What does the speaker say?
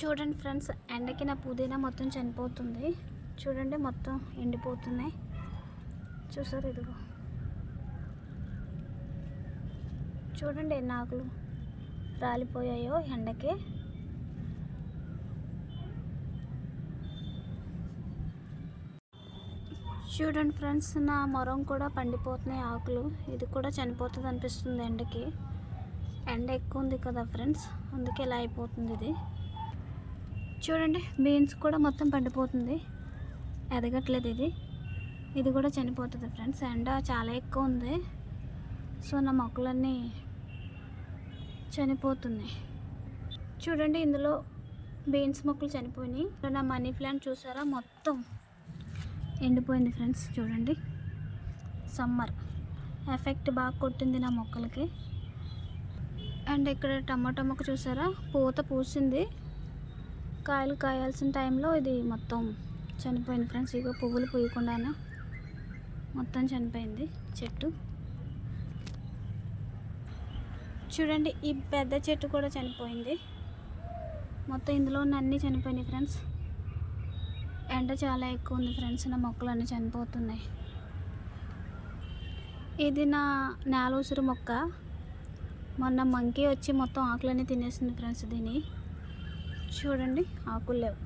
చూడండి ఫ్రెండ్స్ ఎండకి నా పుదీనా మొత్తం చనిపోతుంది. చూడండి మొత్తం ఎండిపోతున్నాయి. చూసారు ఇదిగో. చూడండి ఎన్ని ఆకులు రాలిపోయాయో ఎండకి. చూడండి ఫ్రెండ్స్ నా మొరం కూడా పండిపోతున్నాయి ఆకులు. ఇది కూడా చనిపోతుంది అనిపిస్తుంది ఎండకి. ఎండ ఎక్కువ ఉంది కదా ఫ్రెండ్స్ అందుకే ఇలా అయిపోతుంది ఇది. చూడండి బీన్స్ కూడా మొత్తం పండిపోతుంది. ఎదగట్లేదు ఇది. ఇది కూడా చనిపోతుంది ఫ్రెండ్స్. ఎండ చాలా ఎక్కువ ఉంది. సో నా మొక్కలన్నీ చనిపోతున్నాయి. చూడండి ఇందులో బీన్స్ మొక్కలు చనిపోయినాయి. నా మనీ ప్లాంట్ చూసారా? మొత్తం ఎండిపోయింది ఫ్రెండ్స్. చూడండి. సమ్మర్. ఎఫెక్ట్ బాగా కొట్టింది నా మొక్కలకి. అండ్ ఇక్కడ టమాటా మొక్క చూసారా? పూత పూసింది. కాయలు కాయాల్సిన టైంలో ఇది మొత్తం చనిపోయింది ఫ్రెండ్స్. ఇగో పువ్వులు పూయకుండానే మొత్తం చనిపోయింది చెట్టు. చూడండి ఈ పెద్ద చెట్టు కూడా చనిపోయింది. మొత్తం ఇందులో ఉన్న అన్నీ చనిపోయినాయి ఫ్రెండ్స్. ఎండ చాలా ఎక్కువ ఉంది ఫ్రెండ్స్. నా మొక్కలు అన్నీ చనిపోతున్నాయి. ఇది నా నేల ఉసురు మొక్క. మొన్న మంకీ వచ్చి మొత్తం ఆకులన్నీ తినేసింది ఫ్రెండ్స్ దీని. చూడండి ఆకులు లేవు.